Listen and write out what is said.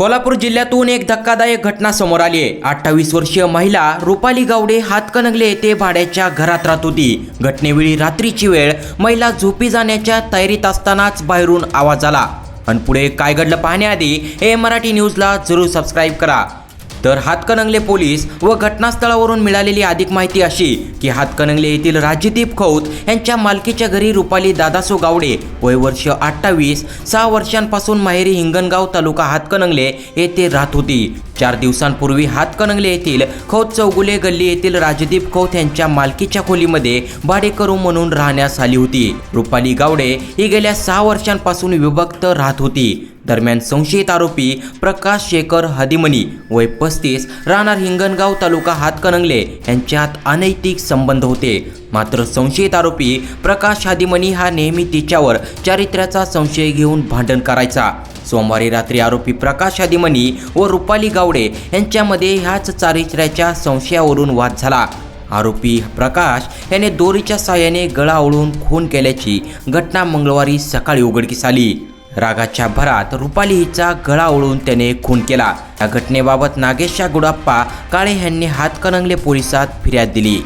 कोल्हापूर जिल्ह्यातून एक धक्कादायक घटना समोर आली आहे. अठ्ठावीस वर्षीय महिला रुपाली गावडे हातकणंगले येथे भाड्याच्या घरात राहत होती. घटनेवेळी रात्रीची वेळ महिला झोपी जाण्याच्या तयारीत असतानाच बाहेरून आवाज आला. आणि पुढे काय घडलं पाहण्याआधी हे मराठी न्यूजला जरूर सबस्क्राईब करा. तर हातकणंगले पोलीस व घटनास्थळावरून मिळालेली अधिक माहिती अशी की हातकणंगले येथील राजदीप खौत यांच्या मालकीच्या घरी रुपाली दादासो गावडे वय वर्ष अठ्ठावीस सहा वर्षांपासून माहेरी हिंगणगाव तालुका हातकणंगले येथे राहत होती. चार दिवसांपूर्वी हातकणंगले येथील खौत चौगुले गल्ली येथील राजदीप खौत यांच्या मालकीच्या खोलीमध्ये भाडेकरू म्हणून राहण्यास आली होती. रुपाली गावडे ही गेल्या सहा वर्षांपासून विभक्त राहत होती. दरम्यान संशयित आरोपी प्रकाश शेखर हदिमनी वय पस्तीस राहणार हिंगणगाव तालुका हातकणंगले. यांच्यात अनैतिक संबंध होते. मात्र संशयित आरोपी प्रकाश हादिमनी हा नेहमी तिच्यावर चारित्र्याचा संशय घेऊन भांडण करायचा. सोमवारी रात्री आरोपी प्रकाश हादिमनी व रुपाली गावडे यांच्यामध्ये ह्याच चारित्र्याच्या संशयावरून वाद झाला. आरोपी प्रकाश याने दोरीच्या साह्याने गळा ओळून खून केल्याची घटना मंगळवारी सकाळी उघडकीस आली. रागाच्या भरात रुपाली हिचा गळा ओळून त्याने खून केला. या घटनेबाबत नागेशा गुडाप्पा काळे यांनी हातकणंगले पोलिसात फिर्याद दिली.